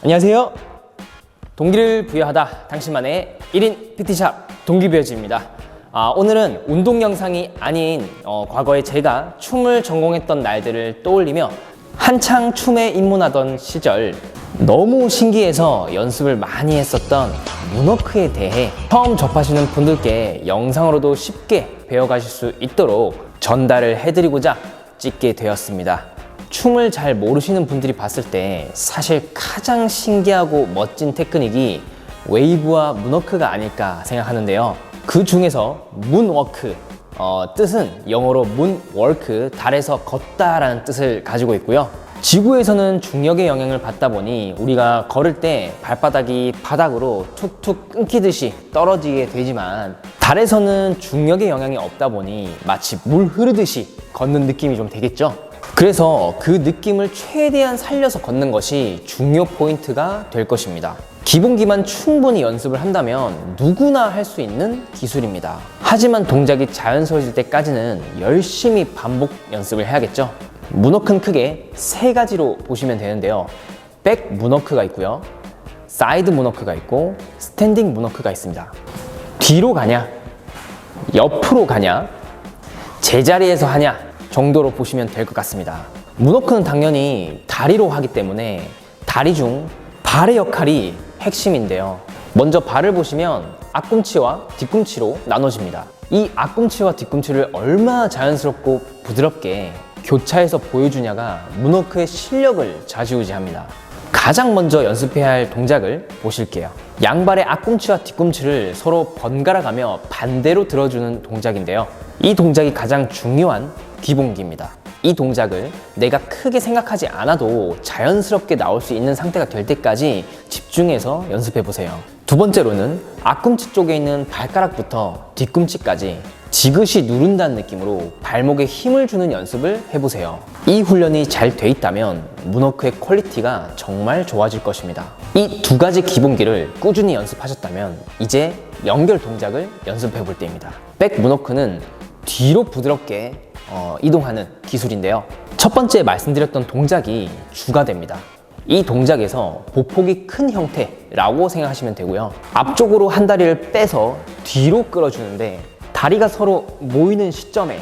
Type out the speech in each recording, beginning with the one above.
안녕하세요. 동기를 부여하다 당신만의 1인 PT샵 동기부여지입니다. 아, 오늘은 운동 영상이 아닌 어, 과거에 제가 춤을 전공했던 날들을 떠올리며 한창 춤에 입문하던 시절 너무 신기해서 연습을 많이 했었던 문워크에 대해 처음 접하시는 분들께 영상으로도 쉽게 배워가실 수 있도록 전달을 해드리고자 찍게 되었습니다. 춤을 잘 모르시는 분들이 봤을 때 사실 가장 신기하고 멋진 테크닉이 웨이브와 문워크가 아닐까 생각하는데요. 그 중에서 문워크, 어, 뜻은 영어로 문워크, 달에서 걷다라는 뜻을 가지고 있고요. 지구에서는 중력의 영향을 받다 보니 우리가 걸을 때 발바닥이 바닥으로 툭툭 끊기듯이 떨어지게 되지만 달에서는 중력의 영향이 없다 보니 마치 물 흐르듯이 걷는 느낌이 좀 되겠죠? 그래서 그 느낌을 최대한 살려서 걷는 것이 중요 포인트가 될 것입니다. 기본기만 충분히 연습을 한다면 누구나 할 수 있는 기술입니다. 하지만 동작이 자연스러워질 때까지는 열심히 반복 연습을 해야겠죠. 문워크는 크게 세 가지로 보시면 되는데요. 백 문워크가 있고요. 사이드 문워크가 있고 스탠딩 문워크가 있습니다. 뒤로 가냐? 옆으로 가냐? 제자리에서 하냐 정도로 보시면 될 것 같습니다. 문워크는 당연히 다리로 하기 때문에 다리 중 발의 역할이 핵심인데요. 먼저 발을 보시면 앞꿈치와 뒤꿈치로 나눠집니다. 이 앞꿈치와 뒤꿈치를 얼마나 자연스럽고 부드럽게 교차해서 보여주냐가 문워크의 실력을 좌지우지합니다. 가장 먼저 연습해야 할 동작을 보실게요. 양발의 앞꿈치와 뒤꿈치를 서로 번갈아 가며 반대로 들어주는 동작인데요. 이 동작이 가장 중요한 기본기입니다. 이 동작을 내가 크게 생각하지 않아도 자연스럽게 나올 수 있는 상태가 될 때까지 집중해서 연습해 보세요. 두 번째로는 앞꿈치 쪽에 있는 발가락부터 뒤꿈치까지 지그시 누른다는 느낌으로 발목에 힘을 주는 연습을 해보세요. 이 훈련이 잘 돼 있다면 문워크의 퀄리티가 정말 좋아질 것입니다. 이 두 가지 기본기를 꾸준히 연습하셨다면 이제 연결 동작을 연습해 볼 때입니다. 백 문워크는 뒤로 부드럽게 어, 이동하는 기술인데요. 첫 번째 말씀드렸던 동작이 주가 됩니다. 이 동작에서 보폭이 큰 형태라고 생각하시면 되고요. 앞쪽으로 한 다리를 빼서 뒤로 끌어주는데 다리가 서로 모이는 시점에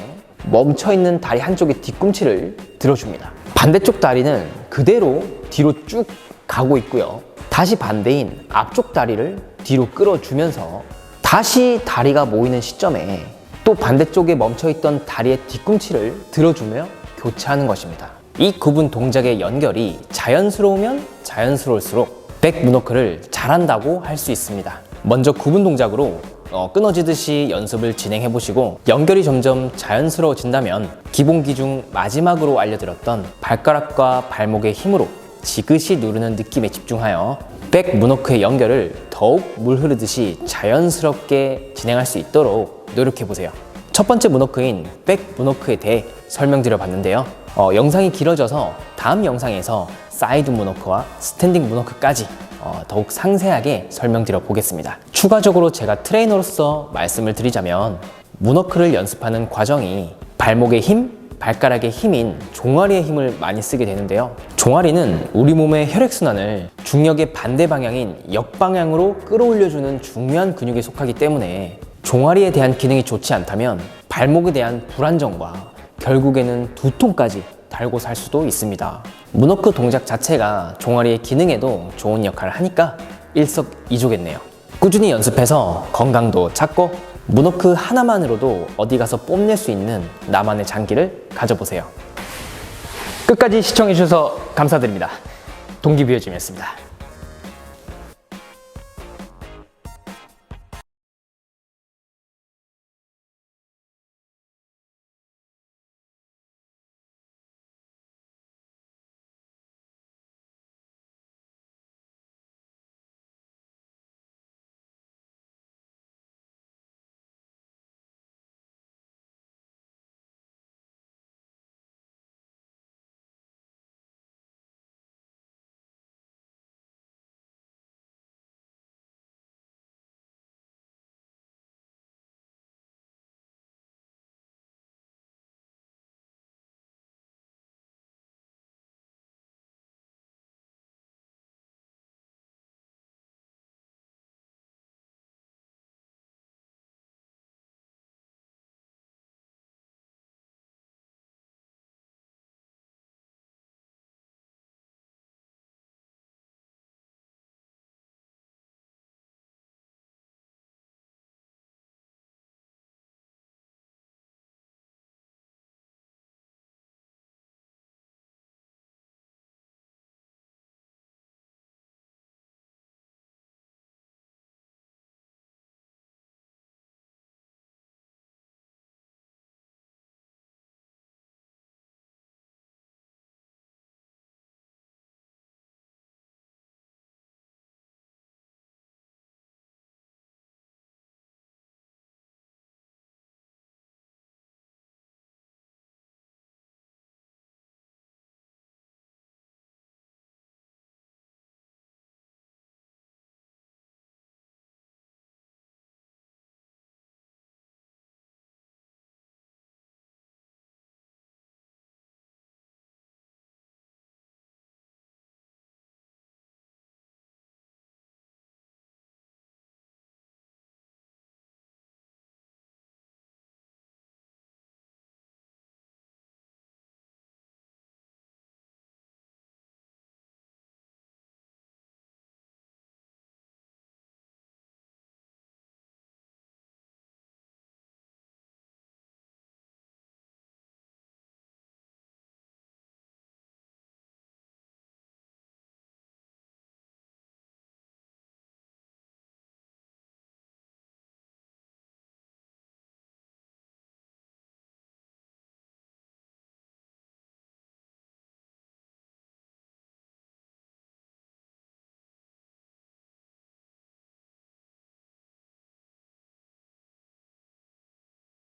멈춰 있는 다리 한쪽의 뒤꿈치를 들어줍니다. 반대쪽 다리는 그대로 뒤로 쭉 가고 있고요. 다시 반대인 앞쪽 다리를 뒤로 끌어주면서 다시 다리가 모이는 시점에 또 반대쪽에 멈춰있던 다리의 뒤꿈치를 들어주며 교차하는 것입니다. 이 구분 동작의 연결이 자연스러우면 자연스러울수록 백 문워크를 잘한다고 할 수 있습니다. 먼저 구분 동작으로 어, 끊어지듯이 연습을 진행해 보시고 연결이 점점 자연스러워진다면 기본기 중 마지막으로 알려드렸던 발가락과 발목의 힘으로 지그시 누르는 느낌에 집중하여 백 문워크의 연결을 더욱 물 흐르듯이 자연스럽게 진행할 수 있도록 노력해 보세요. 첫 번째 문워크인 백 문워크에 대해 설명드려 봤는데요. 어, 영상이 길어져서 다음 영상에서 사이드 문워크와 스탠딩 문워크까지 어, 더욱 상세하게 설명드려 보겠습니다. 추가적으로 제가 트레이너로서 말씀을 드리자면 문워크를 연습하는 과정이 발목의 힘, 발가락의 힘인 종아리의 힘을 많이 쓰게 되는데요. 종아리는 우리 몸의 혈액순환을 중력의 반대 방향인 역방향으로 끌어올려주는 중요한 근육에 속하기 때문에 종아리에 대한 기능이 좋지 않다면 발목에 대한 불안정과 결국에는 두통까지 달고 살 수도 있습니다. 문워크 동작 자체가 종아리의 기능에도 좋은 역할을 하니까 일석이조겠네요. 꾸준히 연습해서 건강도 찾고 문워크 하나만으로도 어디 가서 뽐낼 수 있는 나만의 장기를 가져보세요. 끝까지 시청해주셔서 감사드립니다. 동기부여짐이었습니다.